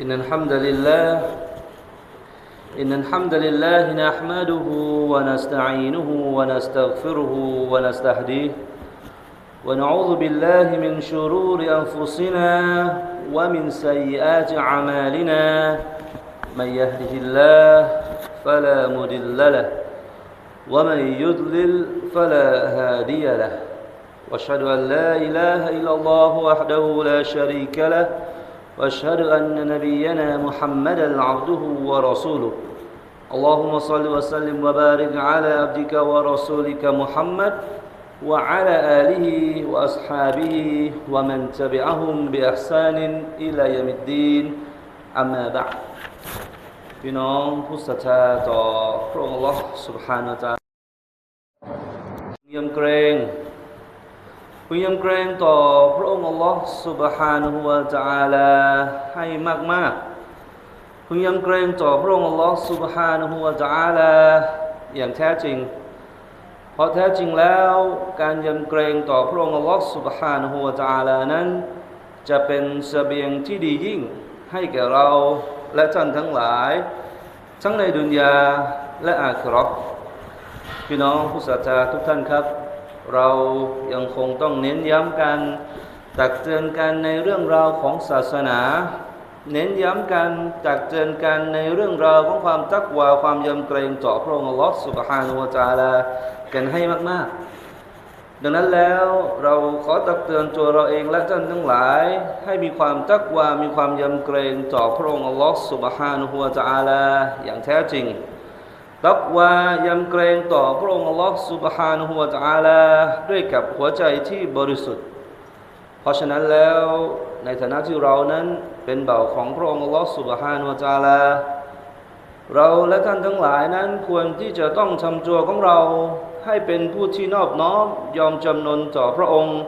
إن الحمد لله إن الحمد لله نحمده ونستعينه ونستغفره ونستهديه ونعوذ بالله من شرور أنفسنا ومن سيئات أعمالنا. من يهده الله فلا مضل له ومن يضلل فلا هادي له. وأشهد أن لا إله إلا الله وحده لا شريك له واشهد ان نبينا محمدا عبده ورسوله اللهم صل وسلم وبارك على عبدك ورسولك محمد وعلى اله واصحابه ومن تبعهم باحسان الى يوم الدين اما بعد พี่น้องผู้ศรัทธาต่อพระองค์ Allah سبحانه และ تعالى พึงยำเกรง พึงยำเกรงต่อพระองค์ Allah سبحانه และ تعالى ให้มากๆพึงยำเกรงต่อพระองค์ Allah سبحانه และ تعالى อย่างแท้จริง เพราะแท้จริงแล้วการยำเกรงต่อพระองค์ Allah سبحانه และ تعالى นั้น จะเป็นเสบียงที่ดียิ่งให้แก่เราและท่านทั้งหลาย ทั้งในดุนยาและอาคราพี่น้องผู้ศรัทธาทุกท่านครับ เรายังคงต้องเน้นย้ำกัน ตักเตือนกันในเรื่องราวของศาสนา เน้นย้ำกันตักเตือนกันในเรื่องราวของความตักวาความยำเกรงต่อพระองค์อัลลอฮฺสุบฮานุวะจาลากันให้มาก ๆ ดังนั้นแล้วเราขอตักเตือนตัวเราเองและท่านทั้งหลาย ให้มีความตักวามีความยำเกรงต่อพระองค์อัลลอฮฺสุบฮานุฮุวาจาลาอย่างแท้จริง ตักวายำเกรงต่อพระองค์อัลลอฮฺสุบฮานุฮุวาจาลาด้วยกับหัวใจที่บริสุทธิ์ เพราะฉะนั้นแล้วในฐานะที่เรานั้นเป็นเบ่าวของพระองค์อัลลอฮฺสุบฮานุวาจาลาเราและท่านทั้งหลายนั้นควรที่จะต้องทำตัวของเราให้เป็นผู้ที่นอบน้อมยอมจำนนต่อพระองค์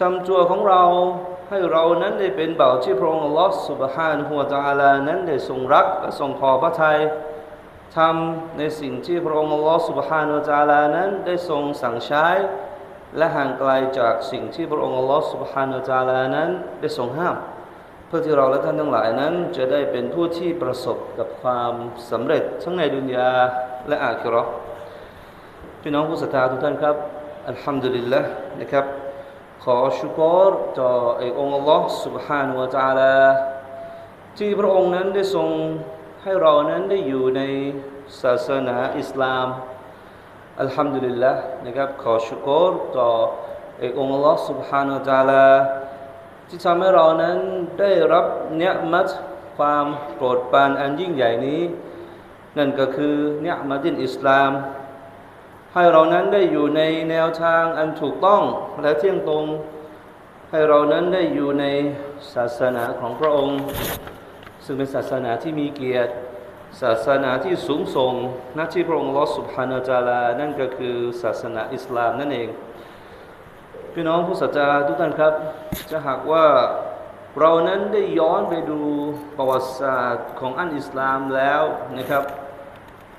ทำตัวของเราให้เรานั้นได้เป็นเบ่าวที่พระองค์อัลลอฮฺสุบฮานะฮูวะตะอาลานั้นได้ทรงรักและทรงพอพระทัย ทำในสิ่งที่พระองค์อัลลอฮฺสุบฮานะฮูวะตะอาลานั้นได้ทรงสั่งใช้ และห่างไกลจากสิ่งที่พระองค์อัลลอฮฺสุบฮานะฮูวะตะอาลานั้นได้ทรงห้าม เพื่อที่เราและท่านทั้งหลายนั้น จะได้เป็นผู้ที่ประสบกับความสำเร็จทั้งในดุนยาและอาคิเราะห์พี่น้องผู้ศรัทธาทุกท่านครับ อัลฮัมดุลิลละนะครับ ขอชุกรต่อเอกองค์อัลลอฮ์ سبحانه และ تعالى ที่พระองค์นั้นได้ทรง ให้เรานั้นได้อยู่ในศาสนาอิสลาม อัลฮัมดุลิลละนะครับ ขอชุกรต่อเอกองค์อัลลอฮ์ سبحانه และ تعالى ที่ทำให้เรานั้นได้รับเนืมัตความโปรดปรานอันยิ่งใหญ่นี้ นั่นก็คือเนืมัตินอิสลาม ให้เรานั้นได้อยู่ในแนวทางอันถูกต้องและเที่ยงตรง ให้เรานั้นได้อยู่ในศาสนาของพระองค์ ซึ่งเป็นศาสนาที่มีเกียรติ ศาสนาที่สูงส่งนัที่พระองค์ลอสุภานาจารานั่นก็คือศาสนาอิสลามนั่นเอง พี่น้องผู้ศรัทธาทุกท่านครับ จะหากว่าเรานั้นได้ย้อนไปดูประวัติศาสตร์ของอันอิสลามแล้วนะครับ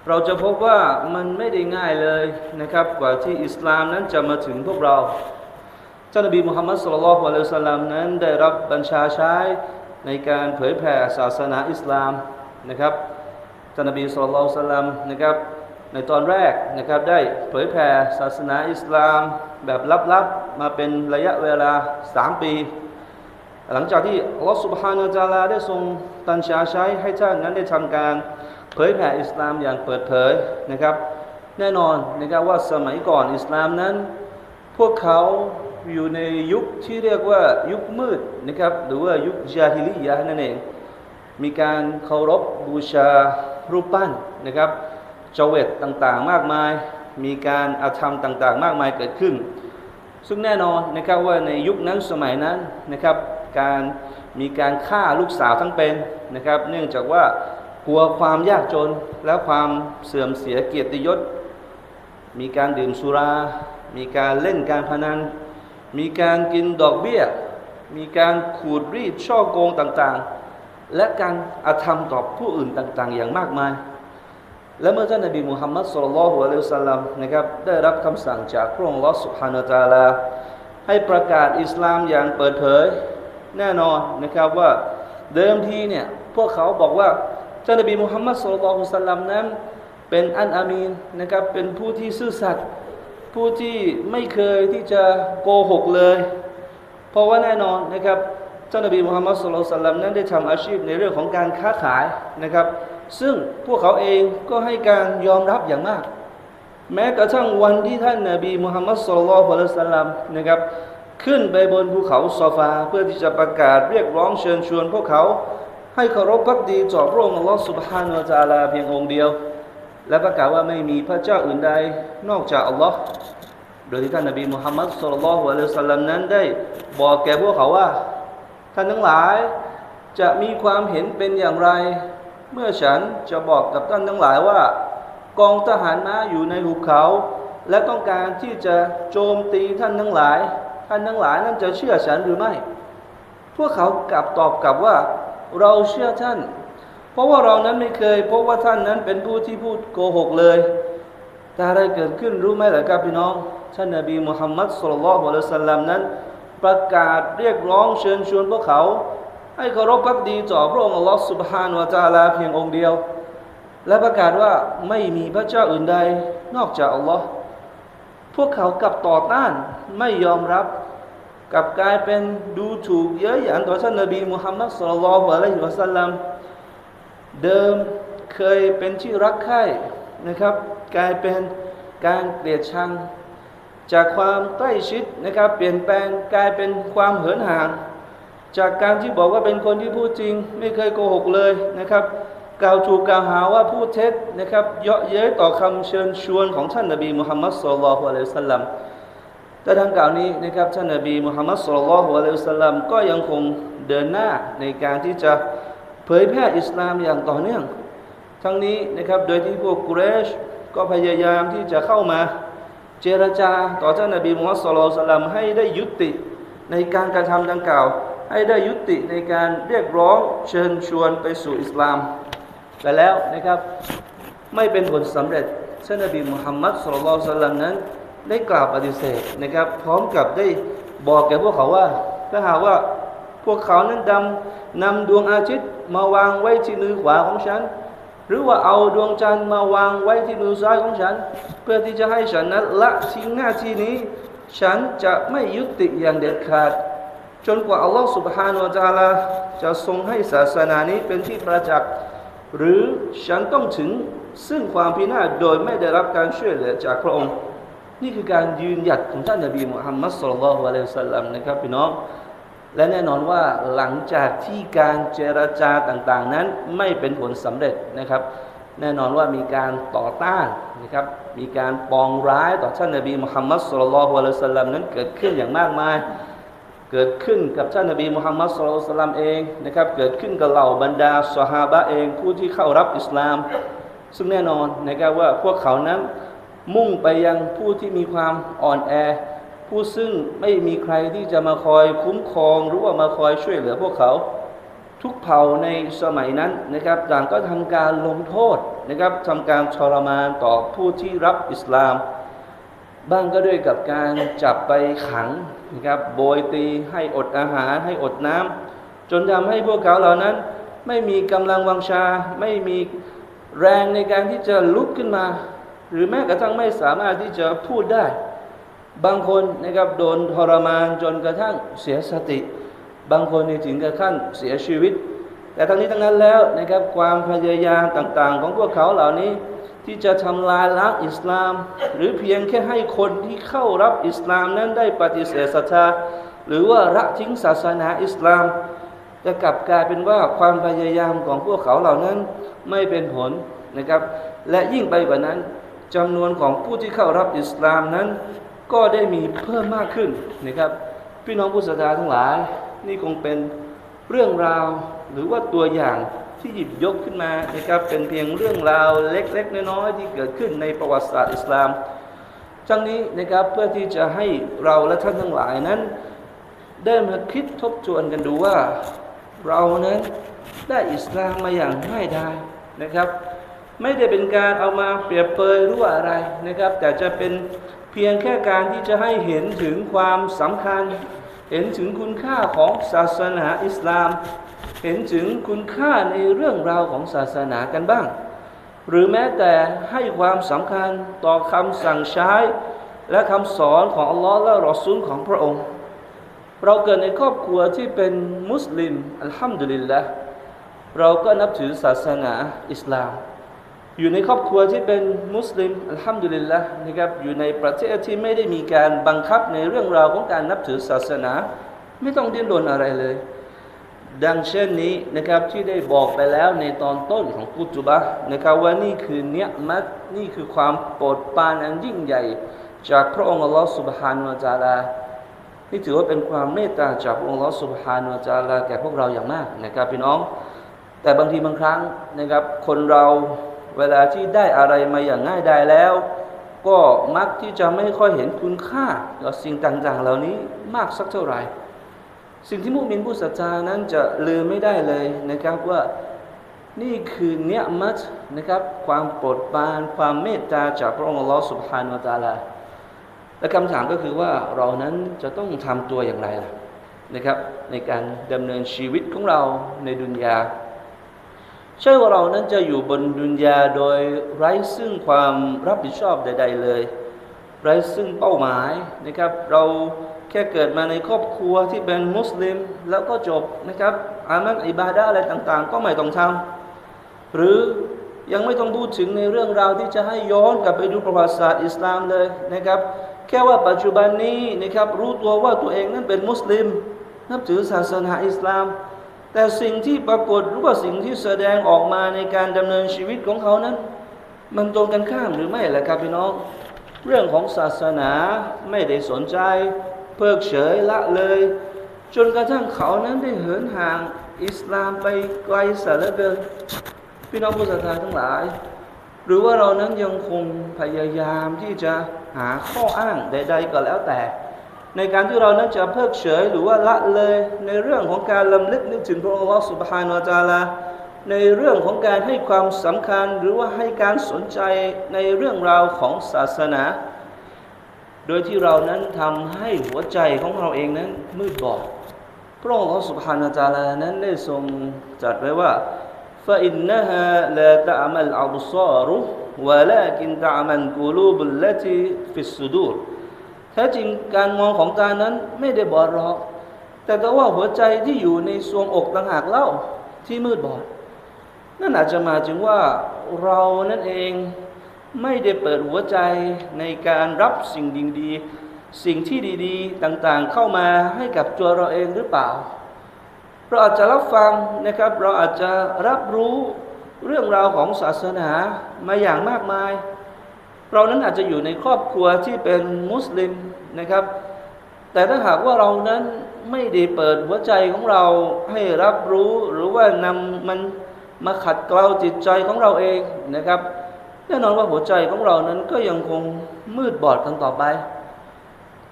เราจะพบว่ามันไม่ได้ง่ายเลยนะครับ กว่าที่อิสลามนั้นจะมาถึงพวกเราท่านนบีมุฮัมมัดสุลลัลฮุอะลัยฮิสัลลัมนั้นได้รับบัญชาใช้ ในการเผยแผ่ศาสนาอิสลามนะครับท่านนบีสุลลัลฮุอะลัยฮิวะสัลลัมนะครับในตอนแรกนะครับได้เผยแผ่ศาสนาอิสลามแบบลับๆมาเป็นระยะเวลาสามปี หลังจากที่อัลลอฮฺสุบฮานาจาลาได้ทรงตันชาใช้ให้ท่านนั้นได้ทำการเผยแผ่อิสลามอย่างเปิดเผยนะครับ แน่นอนนะครับว่าสมัยก่อนอิสลามนั้น พวกเขา อยู่ในยุคที่เรียกว่ายุคมืดนะครับ หรือว่ายุคจาฮิลียะห์นั่นเอง มีการเคารพบูชารูปปั้นนะครับเจเวตต่างๆ มากมาย มีการอาธรรมต่างๆ มากมายเกิดขึ้น ซึ่งแน่นอนนะครับว่าในยุคนั้นสมัยนั้นนะครับ การมีการฆ่าลูกสาวทั้งเป็นนะครับ เนื่องจากว่ากลัวความยากจนและความเสื่อมเสียเกียรติยศ มีการดื่มสุรา มีการเล่นการพนัน มีการกินดอกเบี้ย มีการขูดรีดช่อโกงต่างๆ และการอาธรรมต่อผู้อื่นต่างๆ อย่างมากมาย และเมื่อท่านนบีมุฮัมมัดสุลลัลฮุอะลัยฮิวะสัลลัมนะครับได้รับคำสั่งจากพระองค์ลอสุภานาจาลา ให้ประกาศอิสลามอย่างเปิดเผยแน่นอนนะครับว่าเดิมทีเนี่ยพวกเขาบอกว่าท่านนบีมุฮัมมัดสุลลัลฮุสลัมนั้นเป็นอันอามีนนะครับเป็นผู้ที่ซื่อสัตย์ ผู้ที่ไม่เคยที่จะโกหกเลย เพราะว่าแน่นอนนะครับท่านนบีมุฮัมมัดสุลลัลลัมนั้นได้ทำอาชีพในเรื่องของการค้าขายนะครับ ซึ่งพวกเขาเองก็ให้การยอมรับอย่างมาก แม้กระทั่งวันที่ท่านนบีมุฮัมมัดสุลลัลฮุลัยฮิวะสัลลัมนะครับขึ้นไปบนภูเขาซอฟาเพื่อที่จะประกาศเรียกร้องเชิญชวนพวกเขาให้เคารพพักดีต่อพระองค์อัลลอฮฺสุบฮานาอัลลอฮเพียงองค์เดียว และประกาศว่าไม่มีพระเจ้าอื่นใดนอกจากอัลลอฮ์โดยที่ท่านนบีมุฮัมมัดสุลลัลฮุอะลัยฮิสัลลัมนั้นได้บอกแก่พวกเขาว่า ท่านทั้งหลายจะมีความเห็นเป็นอย่างไร เมื่อฉันจะบอกกับท่านทั้งหลายว่า กองทหารม้าอยู่ในหุบเขา และต้องการที่จะโจมตีท่านทั้งหลาย ท่านทั้งหลายนั้นจะเชื่อฉันหรือไม่ พวกเขากลับตอบกลับว่า เราเชื่อท่าน เพราะว่าเรานั้นไม่เคยพบว่าท่านนั้นเป็นผู้ที่พูดโกหกเลย แต่อะไรเกิดขึ้นรู้ไหมล่ะครับพี่น้องท่านนบีมุฮัมมัดสุลลัลฮุอะลัยสัลลัมนั้น ประกาศเรียกร้องเชิญชวนพวกเขา ให้เคารพพักดีต่อพระองค์อัลลอฮฺสุบฮานวะตะอาลาเพียงองค์เดียว และประกาศว่าไม่มีพระเจ้าอื่นใดนอกจากอัลลอฮ์พวกเขากลับต่อต้านไม่ยอมรับกลับกลายเป็นดูถูกเย้ยหยันต่อท่านนบีมุฮัมมัดสุลลัลฮุอะลัยฮิวะสัลลัม เดิมเคยเป็นที่รักใคร่นะครับ กลายเป็นการเกลียดชัง จากความใกล้ชิดนะครับ เปลี่ยนแปลงกลายเป็นความเหินห่าง จากการที่บอกว่าเป็นคนที่พูดจริง ไม่เคยโกหกเลยนะครับ กล่าวถูกกล่าวหาว่าพูดเท็จนะครับ เยาะเย้ยต่อคำเชิญชวนของท่านนบีมุฮัมมัดสุลลัลฮุอะลัยฮิสัลลัมแต่ทางกล่าวนี้นะครับท่านนบีมุฮัมมัดสุลลัลฮุอะลัยฮิสัลลัมก็ยังคงเดินหน้าในการที่จะ เผยแพร่อิสลามอย่างต่อเนื่อง ทั้งนี้นะครับโดยที่พวกกุเรชก็พยายามที่จะเข้ามาเจรจาต่อท่านนบีมุฮัมมัดสุลลัลลัมให้ได้ยุติในการกระทำดังกล่าว ให้ได้ยุติในการเรียกร้องเชิญชวนไปสู่อิสลาม แต่แล้วนะครับไม่เป็นผลสำเร็จท่านนบีมุฮัมมัดสุลลัลลัมนั้นได้กล่าวปฏิเสธนะครับ พร้อมกับได้บอกแก่พวกเขาว่าถ้าหากว่า พวกเขานั้นดำนำดวงอาทิตย์มาวางไว้ที่มือขวาของฉัน หรือว่าเอาดวงจันทร์มาวางไว้ที่มือซ้ายของฉัน เพื่อที่จะให้ฉันนั้นละทิ้งหน้าที่นี้ ฉันจะไม่ยุติอย่างเด็ดขาด จนกว่าอัลลอฮฺสุบฮานาอัลลอฮฺจะทรงให้ศาสนานี้เป็นที่ประจักษ์หรือฉันต้องถึงซึ่งความพินาศโดยไม่ได้รับการช่วยเหลือจากพระองค์ นี่คือการยืนหยัดของท่านนบีมุฮัมมัดสุลลัลฮุอะลัยฮิวะสัลลัมนะครับพี่น้อง และแน่นอนว่าหลังจากที่การเจรจาต่างๆ นั้นไม่เป็นผลสำเร็จนะครับ แน่นอนว่ามีการต่อต้านนะครับมีการปองร้ายต่อท่านนบีมุฮัมมัดสุลลัลฮุอะลัยสลลัมนั้นเกิดขึ้นอย่างมากมาย เกิดขึ้นกับท่านนบีมุฮัมมัดสุลลัลสลัมเองนะครับเกิดขึ้นกับเหล่าบรรดาสหาบะเองผู้ที่เข้ารับอิสลาม ซึ่งแน่นอนนะครับว่าพวกเขานั้นมุ่งไปยังผู้ที่มีความอ่อนแอ ผู้ซึ่งไม่มีใครที่จะมาคอยคุ้มครองหรือว่ามาคอยช่วยเหลือพวกเขา ทุกเผ่าในสมัยนั้นนะครับต่างก็ทำการลงโทษนะครับทำการทรมานต่อผู้ที่รับอิสลาม บ้างก็ด้วยกับการจับไปขังนะครับโบยตีให้อดอาหารให้อดน้ำจนทำให้พวกเขาเหล่านั้น ไม่มีกำลังวังชา ไม่มีแรงในการที่จะลุกขึ้นมา หรือแม้กระทั่งไม่สามารถที่จะพูดได้ บางคนนะครับโดนทรมานจนกระทั่งเสียสติ บางคนถึงกระทั่งเสียชีวิต แต่ทั้งนี้ทั้งนั้นแล้วนะครับความพยายามต่าง ๆ ของพวกเขาเหล่านี้ที่จะทำลายล้างอิสลาม หรือเพียงแค่ให้คนที่เข้ารับอิสลามนั้นได้ปฏิเสธศรัทธาหรือว่าละทิ้งศาสนาอิสลาม จะกลับกลายเป็นว่าความพยายามของพวกเขาเหล่านั้นไม่เป็นผลนะครับ และยิ่งไปกว่านั้นจำนวนของผู้ที่เข้ารับอิสลามนั้น ก็ได้มีเพิ่มมากขึ้นนะครับ พี่น้องผู้ศรัทธาทั้งหลาย นี่คงเป็นเรื่องราวหรือว่าตัวอย่างที่หยิบยกขึ้นมานะครับเป็นเพียงเรื่องราวเล็กๆน้อยๆที่เกิดขึ้นในประวัติศาสตร์อิสลามทั้งนี้นะครับเพื่อที่จะให้เราและท่านทั้งหลายนั้น ได้มาคิดทบทวนกันดูว่า เรานั้นได้อิสลามมาอย่างง่ายดายนะครับ ไม่ได้เป็นการเอามาเปรียบเปยหรือว่าอะไรนะครับ แต่จะเป็น พียงแค่การที่จะให้เห็นถึงความสำคัญ เห็นถึงคุณค่าของศาสนาอิสลาม เห็นถึงคุณค่าในเรื่องราวของศาสนากันบ้าง หรือแม้แต่ให้ความสำคัญต่อคำสั่งใช้ และคำสอนของอัลลอฮ์และรอซูลของพระองค์ เราเกิดในครอบครัวที่เป็นมุสลิมอัลฮัมดุลิลละเราก็นับถือศาสนาอิสลาม อยู่ในครอบครัวที่เป็นมุสลิมอัลฮัมดุลิลละนะครับอยู่ในประเทศที่ไม่ได้มีการบังคับในเรื่องราวของการนับถือศาสนา ไม่ต้องดิ้นรนอะไรเลย ดังเช่นนี้นะครับที่ได้บอกไปแล้วในตอนต้นของกุตุบะนะครับว่านี่คือเนียมัตนี่คือความโปรดปรานอันยิ่งใหญ่ จากพระองค์อัลลอฮฺสุบฮานุวะจาลานี่ถือว่าเป็นความเมตตาจากพระองค์อัลลอฮฺสุบฮานุวะจาลาแก่พวกเราอย่างมากนะครับพี่น้อง แต่บางทีบางครั้งนะครับคนเรา เวลาที่ได้อะไรมาอย่างง่ายได้แล้ว ก็มักที่จะไม่ค่อยเห็นคุณค่ากับสิ่งต่างๆ เหล่านี้มากสักเท่าไหร่ สิ่งที่มุมินผู้ศรัทธานั้นจะลืมไม่ได้เลยนะครับว่านี่คือเนียมัตนะครับ ความโปรดปรานความเมตตาจากพระองค์อัลลอฮฺสุบฮานาอัลลอฮฺและคำถามก็คือว่าเรานั้นจะต้องทำตัวอย่างไรล่ะนะครับ ในการดำเนินชีวิตของเราในดุนยา ใช่ว่าเรานั้นจะอยู่บนดุนยาโดยไร้ซึ่งความรับผิดชอบใด ๆ เลย ไร้ซึ่งเป้าหมายนะครับ เราแค่เกิดมาในครอบครัวที่เป็นมุสลิมแล้วก็จบนะครับ อามันอิบาดะอะไรต่าง ๆ ก็ไม่ต้องทำหรือยังไม่ต้องพูดถึงในเรื่องราวที่จะให้ย้อนกลับไปดูประวัติศาสตร์อิสลามเลยนะครับ แค่ว่าปัจจุบันนี้นะครับรู้ตัวว่าตัวเองนั้นเป็นมุสลิม นับถือศาสนาอิสลาม แต่สิ่งที่ปรากฏหรือว่าสิ่งที่แสดงออกมาในการดำเนินชีวิตของเขานั้น มันตรงกันข้ามหรือไม่ล่ะครับพี่น้อง เรื่องของศาสนาไม่ได้สนใจ เพิกเฉยละเลย จนกระทั่งเขานั้นได้เหินห่างอิสลามไปไกลสารเกินพี่น้องผู้ศรัทธาทั้งหลาย หรือว่าเรานั้นยังคงพยายามที่จะหาข้ออ้างใด ๆ ก็แล้วแต่ ในการที่เรานั้นจะเพิกเฉยหรือว่าละเลยในเรื่องของการลำลึกนึกถึงพระองค์สุบฮานาอัลลอฮฺในเรื่องของการให้ความสำคัญหรือว่าให้การสนใจในเรื่องราวของศาสนา โดยที่เรานั้นทำให้หัวใจของเราเองนั้นมืดบอด พระองค์สุบฮานาอัลลอฮฺนั้นได้ทรงจัดไว้ว่า فإنها لا تعمى الأبصار ولكن تعمى القلوب التي في الصدور แ ท้จริงการมองของตานั้นไม่ได้บอดหรอก แต่ก็ว่าหัวใจที่อยู่ในทรวงอกต่างหากเล่าที่มืดบอด นั่นอาจจะมาถึงว่าเรานั่นเองไม่ได้เปิดหัวใจในการรับสิ่งดีๆ สิ่งที่ดีๆ ต่างๆ เข้ามาให้กับตัวเราเองหรือเปล่า เราอาจจะรับฟังนะครับ เราอาจจะรับรู้เรื่องราวของศาสนามาอย่างมากมาย เรานั้นอาจจะอยู่ในครอบครัวที่เป็นมุสลิมนะครับ แต่ถ้าหากว่าเรานั้นไม่ได้เปิดหัวใจของเราให้รับรู้หรือว่านำมันมาขัดเกลาจิตใจของเราเองนะครับแน่นอนว่าหัวใจของเรานั้นก็ยังคงมืดบอดกันต่อไป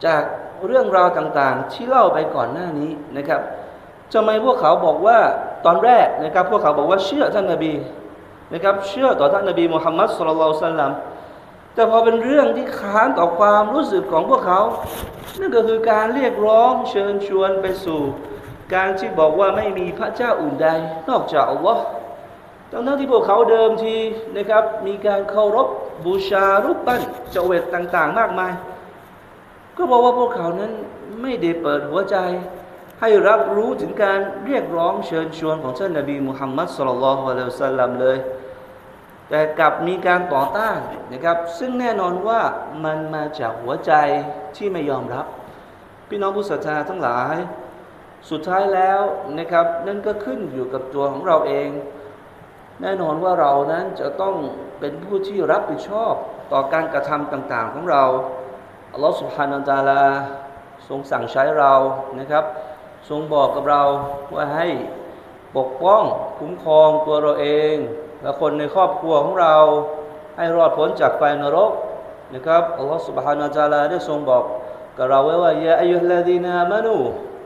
จากเรื่องราวต่างๆ ที่เล่าไปก่อนหน้านี้นะครับทำไมพวกเขาบอกว่าตอนแรกนะครับ พวกเขาบอกว่าเชื่อท่านนบีนะครับ เชื่อต่อท่านนบีมุฮัมมัดสุลลัลสัลลัม แต่พอเป็นเรื่องที่ค้านต่อความรู้สึกของพวกเขา นั่นก็คือการเรียกร้องเชิญชวนไปสู่ การที่บอกว่าไม่มีพระเจ้าอื่นใด นอกจากอัลลอฮ์ทั้งนั้นที่พวกเขาเดิมทีนะครับ มีการเคารพบูชารูปปั้นเจเวตต่าง ๆ มากมาย ก็บอกว่าพวกเขานั้นไม่ได้เปิดหัวใจ ให้รับรู้ถึงการเรียกร้องเชิญชวนของท่านนบีมุฮัมมัดสุลลัลฮุอะลัยฮิวะสัลลัมเลย แต่กลับมีการต่อต้านนะครับ ซึ่งแน่นอนว่ามันมาจากหัวใจที่ไม่ยอมรับ พี่น้องผู้ศรัทธาทั้งหลาย สุดท้ายแล้วนะครับ นั่นก็ขึ้นอยู่กับตัวของเราเอง แน่นอนว่าเรานั้นจะต้องเป็นผู้ที่รับผิดชอบต่อการกระทำต่างๆของเราอัลลอฮฺสุบฮานาอัลลอฮทรงสั่งใช้เรานะครับ ทรงบอกกับเราว่าให้ปกป้องคุ้มครองตัวเราเอง และคนในครอบครัวของเรา ให้รอดพ้นจากไฟนรกนะครับอัลลอฮฺ سبحانه และ تعالى ได้ทรงบอกกับเราไว้ว่ายาอายุฮลาดีนามานู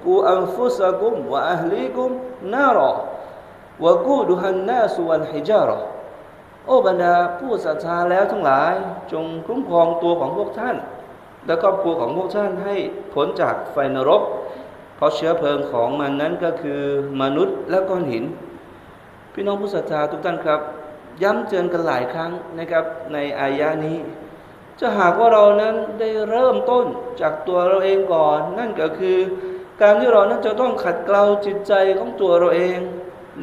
กูอันฟุสกุมวะอัลลีกุมนารอวะกูดุฮันนาสุวัลฮิจาระโอ้บรรดาผู้ศรัทธาแล้วทั้งหลาย จงคุ้มครองตัวของพวกท่าน และครอบครัวของพวกท่านให้พ้นจากไฟนรก เพราะเชื้อเพลิงของมันนั้นก็คือมนุษย์และก้อนหิน พี่น้องผู้ศรัทธาทุกท่านครับ ย้ำเตือนกันหลายครั้งนะครับในอายะนี้ จะหากว่าเรานั้นได้เริ่มต้นจากตัวเราเองก่อน นั่นก็คือ การที่เรานั้นจะต้องขัดเกลาจิตใจของตัวเราเอง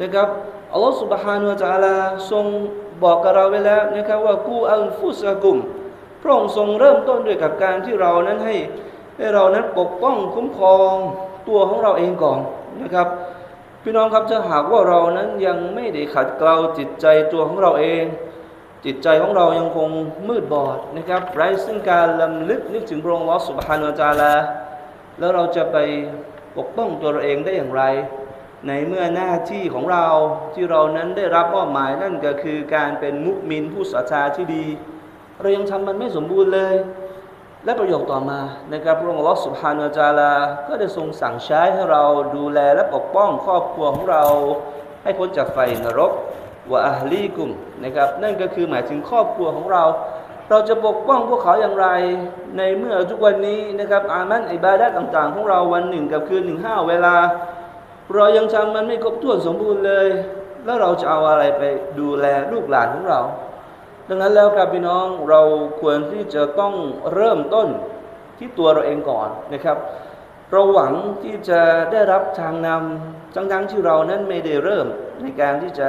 นะครับอัลลอฮฺสุบฮานุวะจาลาทรงบอกกับเราไว้แล้วนะครับว่ากูอัลฟุสกุมพระองค์ทรงเริ่มต้นด้วยกับการที่เรานั้นให้ให้เรานั้นปกป้องคุ้มครองตัวของเราเองก่อนนะครับ พี่น้องครับถ้าหากว่าเรานั้นยังไม่ได้ขัดเกลาจิตใจตัวของเราเอง จิตใจของเรายังคงมืดบอดนะครับไร้ซึ่งการลำลึกนึกถึงพระองค์ลอสุบฮานาจาลาแล้วเราจะไปปกป้องตัวเราเองได้อย่างไร ในเมื่อหน้าที่ของเราที่เรานั้นได้รับมอบหมายนั่นก็คือการเป็นมุกมินผู้ศรัทธาที่ดี เรายังทำมันไม่สมบูรณ์เลย และประโยคต่อมานะครับพระองค์ลอสุบฮานาจาลา ก็ได้ทรงสั่งใช้ให้เราดูแลและปกป้องครอบครัวของเรา ให้พ้นจากไฟนรกวะอัลลีกุมนะครับนั่นก็คือหมายถึงครอบครัวของเรา เราจะปกป้องพวกเขาอย่างไรในเมื่อทุกวันนี้นะครับอามันอิบาดะต่างๆ ของเราวันหนึ่งกับคืนหนึ่งห้าเวลา เรายังทำมันไม่ครบถ้วนสมบูรณ์เลย แล้วเราจะเอาอะไรไปดูแลลูกหลานของเรา ดังนั้นแล้วครับพี่น้องเราควรที่จะต้องเริ่มต้นที่ตัวเราเองก่อนนะครับเราหวังที่จะได้รับทางนำทั้งๆที่เรานั้นไม่ได้เริ่มในการที่จะ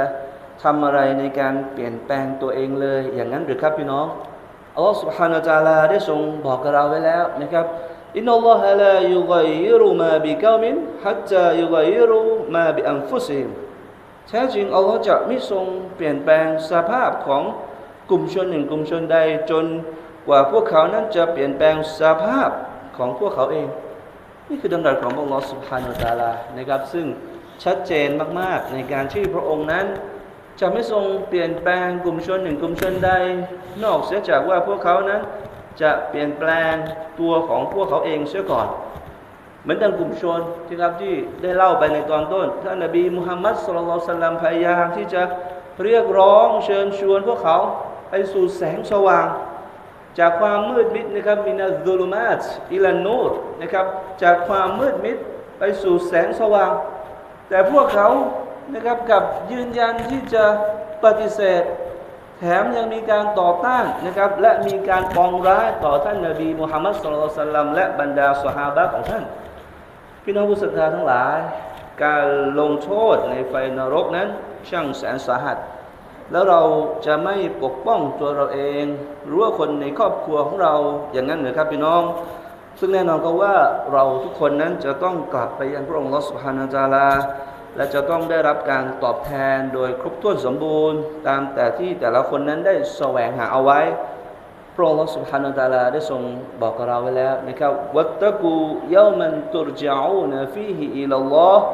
ทำอะไรในการเปลี่ยนแปลงตัวเองเลย อย่างนั้นหรือครับพี่น้องอัลลอฮฺ سبحانه และ تعالى ได้ทรงบอกกับเราไว้แล้วนะครับอินนัลลอฮะลายุกัยยิรุมาบิกามินฮัตจายุกัยยิรุมาบิอันฟุซิมแท้จริงอัลลอฮ์จะไม่ทรงเปลี่ยนแปลงสภาพของ กลุ่มชนหนึ่งกลุ่มชนใดจนกว่าพวกเขานั้นจะเปลี่ยนแปลงสภาพของพวกเขาเอง นี่คือดำรัสของพระองค์สุภานุตาลานะครับ ซึ่งชัดเจนมากๆ ในการที่พระองค์นั้น จะไม่ทรงเปลี่ยนแปลงกลุ่มชนหนึ่งกลุ่มชนใด นอกเสียจากว่าพวกเขานั้นจะเปลี่ยนแปลงตัวของพวกเขาเองเสียก่อน เหมือนดังกลุ่มชนที่ครับที่ได้เล่าไปในตอนต้นท่านนบีมุฮัมมัดสุลลัลสัลลัมพยายามที่จะเรียกร้องเชิญชวนพวกเขา ไปสู่แสงสว่าง จากความมืดมิดนะครับมินาซุลมาตอิลันนูรนะครับ จากความมืดมิดไปสู่แสงสว่าง แต่พวกเขานะครับกับยืนยันที่จะปฏิเสธ แถมยังมีการต่อต้านนะครับ และมีการปองร้ายต่อท่านนบีมุฮัมมัดสุลตัลลัมและบรรดาสหาบะของท่าน พี่น้องผู้ศรัทธาทั้งหลาย การลงโทษในไฟนรกนั้นช่างแสนสาหัส แล้วเราจะไม่ปกป้องตัวเราเอง หรือว่าคนในครอบครัวของเราอย่างนั้นเหรือครับพี่น้อง ซึ่งแน่นอนก็ว่าเราทุกคนนั้นจะต้องกลับไปยังพระองค์ลอสุภานาจาราและจะต้องได้รับการตอบแทนโดยครบถ้วนสมบูรณ์ ตามแต่ที่แต่ละคนนั้นได้แสวงหาเอาไว้ พระองค์ลอสุภานาตาลาได้ทรงบอกกับเราไว้แล้วนะครับวัตตะกูเยามันตุรจาอูนฟีฮิอิลลอฮ์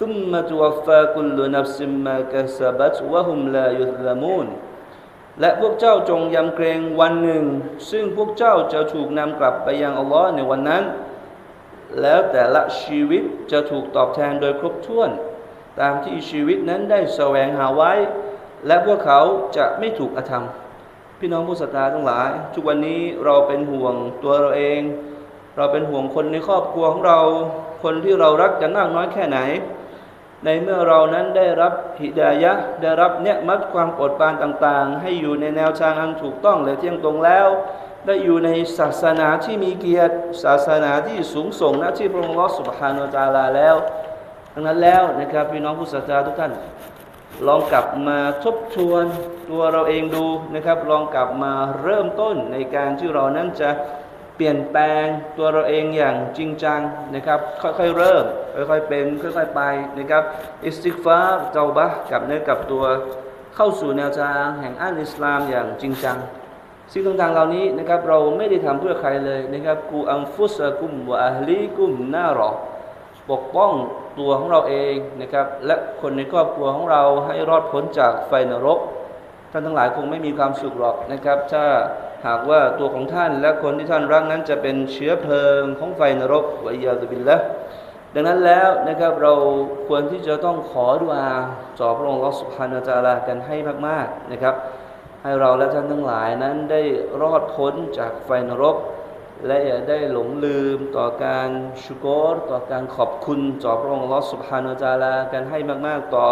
ซุมมาตุวฟากุลนับซิมมากะสบัตวะฮุมลายุลามูนและพวกเจ้าจงยำเกรงวันหนึ่ง ซึ่งพวกเจ้าจะถูกนำกลับไปยังอัลลอฮ์ในวันนั้น แล้วแต่ละชีวิตจะถูกตอบแทนโดยครบถ้วน ตามที่ชีวิตนั้นได้แสวงหาไว้ และพวกเขาจะไม่ถูกอธรรมพี่น้องผู้ศรัทธาทั้งหลาย ทุกวันนี้เราเป็นห่วงตัวเราเอง เราเป็นห่วงคนในครอบครัวของเรา คนที่เรารักจะมากน้อยแค่ไหน ในเมื่อเรานั้นได้รับฮิดายะได้รับเนี่ยมัดความโปรดปานต่างๆ ให้อยู่ในแนวทางอันถูกต้องและเที่ยงตรงแล้วได้อยู่ในศาสนาที่มีเกียรติ ศาสนาที่สูงส่งนะที่พระองค์ลอสุบฮานุตาลาแล้วดังนั้นแล้วนะครับพี่น้องผู้ศรัทธาทุกท่าน ลองกลับมาทบทวนตัวเราเองดูนะครับ ลองกลับมาเริ่มต้นในการที่เรานั้นจะ ปลี่ยนแปลงตัวเราเองอย่างจริงจังนะครับ ค่อยๆเริ่มค่อยๆเป็นค่อยๆไปนะครับอิสติกฟาร์เจ้าบะกับเนื้อกับตัวเข้าสู่แนวทางแห่งอันอิสลามอย่างจริงจังสิ่งต่างๆเหล่านี้นะครับเราไม่ได้ทำเพื่อใครเลยนะครับกูอัมฟุสกุมวะอัลีกุมนารอปกป้องตัวของเราเองนะครับและคนในครอบครัวของเราให้รอดพ้นจากไฟนรก ท่านทั้งหลายคงไม่มีความสุขหรอกนะครับ ถ้าหากว่าตัวของท่านและคนที่ท่านรักนั้นจะเป็นเชื้อเพลิงของไฟนรกวิยาตุบิลละดังนั้นแล้วนะครับเราควรที่จะต้องขอดุอาต่อพระองค์ลอสุภานาจารากันให้มาก ๆนะครับ ให้เราและท่านทั้งหลายนั้นได้รอดพ้นจากไฟนรก และอย่าได้หลงลืมต่อการชุกรต่อการขอบคุณต่อพระองค์ลอสุบฮานาจาลาการให้มาก ๆ ต่อ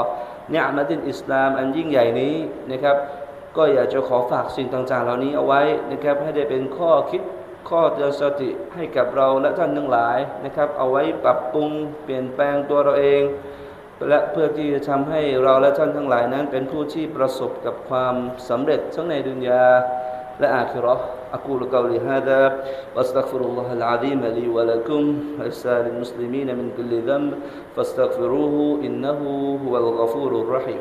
เนืมาดินอิสลามอันยิ่งใหญ่นี้นะครับ ก็อยากจะขอฝากสิ่งต่าง ๆ เหล่านี้เอาไว้นะครับ ให้ได้เป็นข้อคิดข้อเตือนสติให้กับเราและท่านทั้งหลายนะครับ เอาไว้ปรับปรุงเปลี่ยนแปลงตัวเราเอง และเพื่อที่จะทำให้เราและท่านทั้งหลายนั้น เป็นผู้ที่ประสบกับความสำเร็จทั้งในดุนยาและอาคิราะห์ أقول قولي هذا وأستغفر الله العظيم لي ولكم ولسائر المسلمين من كل ذنب فاستغفروه إنه هو الغفور الرحيم.